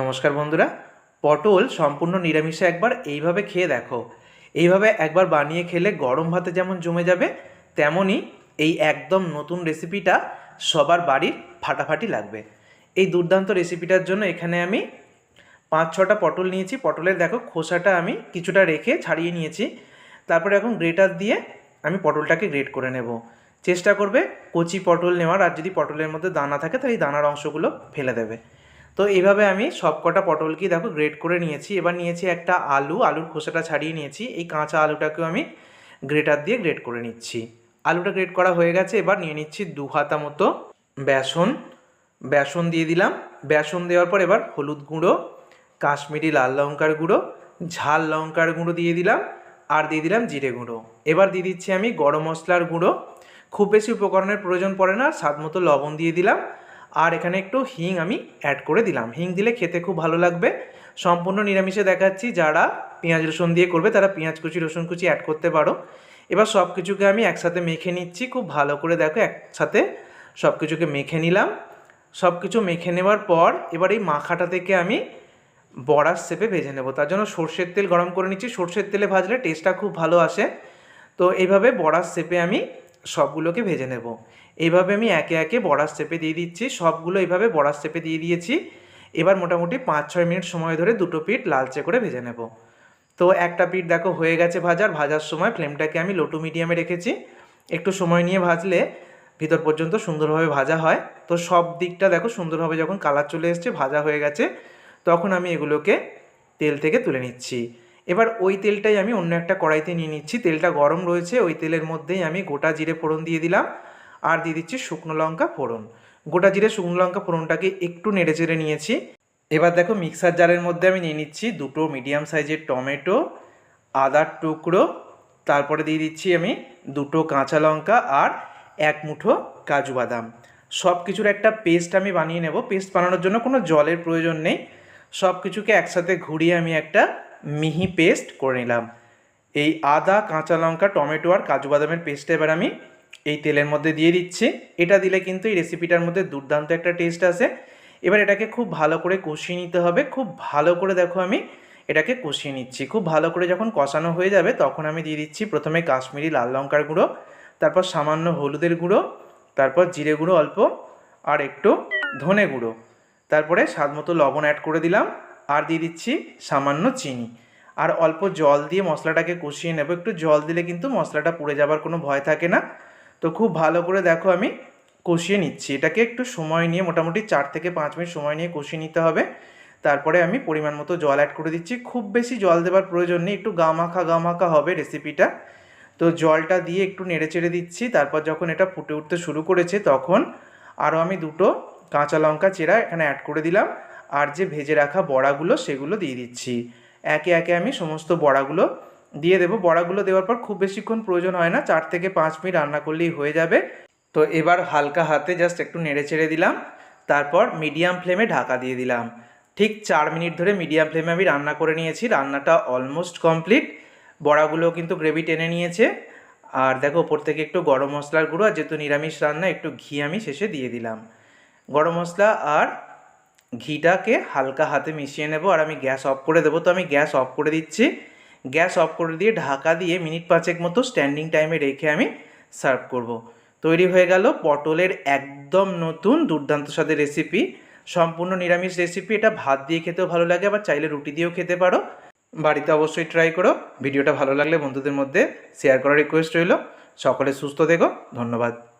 নমস্কার বন্ধুরা, পটল সম্পূর্ণ নিরামিষে একবার এইভাবে খেয়ে দেখো। এইভাবে একবার বানিয়ে খেলে গরম ভাতে যেমন জমে যাবে, তেমনই এই একদম নতুন রেসিপিটা সবার বাড়ির ফাটাফাটি লাগবে। এই দুর্দান্ত রেসিপিটার জন্য এখানে আমি পাঁচ, ছটা পটল নিয়েছি। পটলের দেখো খোসাটা আমি কিছুটা রেখে ছাড়িয়ে নিয়েছি। তারপরে এখন গ্রেটার দিয়ে আমি পটলটাকে গ্রেট করে নেব। চেষ্টা করবে কচি পটল নেওয়ার, আর যদি পটলের মধ্যে দানা থাকে তাহলে এই দানার অংশগুলো ফেলে দেবে। তো এইভাবে আমি সব কটা পটলকেই দেখো গ্রেট করে নিয়েছি। এবার নিয়েছি একটা আলু, আলুর খোসাটা ছাড়িয়ে নিয়েছি। এই কাঁচা আলুটাকেও আমি গ্রেটার দিয়ে গ্রেট করে নিচ্ছি। আলুটা গ্রেট করা হয়ে গেছে, এবার নিয়ে নিচ্ছি দু হাতা মতো বেসন। বেসন দিয়ে দিলাম। বেসন দেওয়ার পর এবার হলুদ গুঁড়ো, কাশ্মীরি লাল লঙ্কার গুঁড়ো, ঝাল লঙ্কার গুঁড়ো দিয়ে দিলাম আর দিয়ে দিলাম জিরে গুঁড়ো। এবার দিয়ে দিচ্ছি আমি গরম মশলার গুঁড়ো। খুব বেশি উপকরণের প্রয়োজন পড়ে না, স্বাদ মতো লবণ দিয়ে দিলাম। আর এখানে একটু হিং আমি অ্যাড করে দিলাম। হিং দিলে খেতে খুব ভালো লাগবে। সম্পূর্ণ নিরামিষে দেখাচ্ছি যারা পেঁয়াজ রসুন দিয়ে করবে, তারা পেঁয়াজ কুচি, রসুন কুচি অ্যাড করতে পারো। এবার সব কিছুকে আমি একসাথে মেখে নিচ্ছি। খুব ভালো করে দেখো, একসাথে সব কিছুকে মেখে নিলাম। সব কিছু মেখে নেওয়ার পর এবার এই মাখাটা থেকে আমি বড়ার শেপে ভেজে নেব। তার জন্য সর্ষের তেল গরম করে নিচ্ছি। সর্ষের তেলে ভাজলে টেস্টটা খুব ভালো আসে। তো এইভাবে বড়ার শেপে আমি সবগুলোকে ভেজে নেব। এইভাবে আমি একে একে বড়ার শেপে দিয়ে দিচ্ছি। সবগুলো এইভাবে বড়ার শেপে দিয়ে দিয়েছি। এবার মোটামুটি পাঁচ ছয় মিনিট সময় ধরে দুটো পিঠ লালচে করে ভেজে নেব। তো একটা পিঠ দেখো হয়ে গেছে ভাজার। ভাজার সময় ফ্লেমটাকে আমি লো টু মিডিয়ামে রেখেছি। একটু সময় নিয়ে ভাজলে ভিতর পর্যন্ত সুন্দরভাবে ভাজা হয়। তো সব দিকটা দেখো সুন্দরভাবে যখন কালার চলে এসছে, ভাজা হয়ে গেছে, তখন আমি এগুলোকে তেল থেকে তুলে নিচ্ছি। এবার ওই তেলটাই আমি অন্য একটা কড়াইতে নিয়ে নিচ্ছি। তেলটা গরম রয়েছে, ওই তেলের মধ্যেই আমি গোটা জিরে ফোড়ন দিয়ে দিলাম। আর দিয়ে দিচ্ছি শুকনো লঙ্কা ফোড়ন। গোটা জিরে শুকনো লঙ্কা ফোড়নটাকে একটু নেড়ে চেড়ে নিয়েছি। এবার দেখো মিক্সার জারের মধ্যে আমি নিয়ে নিচ্ছি দুটো মিডিয়াম সাইজের টমেটো আদার টুকরো, তারপরে দিয়ে দিচ্ছি আমি দুটো কাঁচা লঙ্কা আর এক মুঠো কাজু বাদাম। সব কিছুর একটা পেস্ট আমি বানিয়ে নেব। পেস্ট বানানোর জন্য কোনো জলের প্রয়োজন নেই। সব কিছুকে একসাথে ঘুরিয়ে আমি একটা মিহি পেস্ট করে নিলাম। এই আদা, কাঁচা লঙ্কা, টমেটো আর কাজু বাদামের পেস্টটা এবার আমি এই তেলের মধ্যে দিয়ে দিচ্ছি। এটা দিলে কিন্তু এই রেসিপিটার মধ্যে দুর্দান্ত একটা টেস্ট আসে। এবার এটাকে খুব ভালো করে কষিয়ে নিতে হবে। খুব ভালো করে দেখো আমি এটাকে কষিয়ে নিচ্ছি। খুব ভালো করে যখন কষানো হয়ে যাবে তখন আমি দিয়ে দিচ্ছি প্রথমে কাশ্মীরি লাল লঙ্কার গুঁড়ো, তারপর সামান্য হলুদের গুঁড়ো, তারপর জিরে গুঁড়ো অল্প, আর একটু ধনে গুঁড়ো। তারপরে স্বাদ মতো লবণ অ্যাড করে দিলাম। আর দিয়ে দিচ্ছি সামান্য চিনি। আর অল্প জল দিয়ে মশলাটাকে কষিয়ে নেব। একটু জল দিলে কিন্তু মশলাটা পুড়ে যাবার কোনো ভয় থাকে না। তো খুব ভালো করে দেখো আমি কষিয়ে নিচ্ছি। এটাকে একটু সময় নিয়ে মোটামুটি চার থেকে পাঁচ মিনিট সময় নিয়ে কষিয়ে নিতে হবে। তারপরে আমি পরিমাণ মতো জল অ্যাড করে দিচ্ছি। খুব বেশি জল দেওয়ার প্রয়োজন নেই। একটু গামাখা গামাখা হবে রেসিপিটা তো জলটা দিয়ে একটু নেড়ে চেড়ে দিচ্ছি। তারপর যখন এটা ফুটে উঠতে শুরু করেছে তখন আরও আমি দুটো কাঁচা লঙ্কা চেরা এখানে অ্যাড করে দিলাম। আর যে ভেজে রাখা বড়াগুলো, সেগুলো দিয়ে দিচ্ছি। একে একে আমি সমস্ত বড়াগুলো দিয়ে দেবো। বড়াগুলো দেওয়ার পর খুব বেশিক্ষণ প্রয়োজন হয় না, চার থেকে পাঁচ মিনিট রান্না করলেই হয়ে যাবে। তো এবার হালকা হাতে জাস্ট একটু নেড়ে চেড়ে দিলাম। তারপর মিডিয়াম ফ্লেমে ঢাকা দিয়ে দিলাম। ঠিক চার মিনিট ধরে মিডিয়াম ফ্লেমে আমি রান্না করে নিয়েছি। রান্নাটা অলমোস্ট কমপ্লিট বড়াগুলো কিন্তু গ্রেভি টেনে নিয়েছে। আর দেখো, ওপর থেকে একটু গরম মশলার গুঁড়ো আর যেহেতু নিরামিষ রান্না, একটু ঘি আমি শেষে দিয়ে দিলাম। গরম মশলা আর ঘিটাকে হালকা হাতে মিশিয়ে নেব আর আমি গ্যাস অফ করে দেবো। তো আমি গ্যাস অফ করে দিচ্ছি। গ্যাস অফ করে দিয়ে ঢাকা দিয়ে মিনিট পাঁচেক মতো স্ট্যান্ডিং টাইমে রেখে আমি সার্ভ করব। তৈরি হয়ে গেল পটলের একদম নতুন দুর্দান্ত স্বাদের রেসিপি সম্পূর্ণ নিরামিষ রেসিপি এটা ভাত দিয়ে খেতেও ভালো লাগে, আবার চাইলে রুটি দিয়েও খেতে পারো। বাড়িতে অবশ্যই ট্রাই করো। ভিডিওটা ভালো লাগলে বন্ধুদের মধ্যে শেয়ার করার রিকোয়েস্ট রইল। সকলে সুস্থ থেকো। ধন্যবাদ।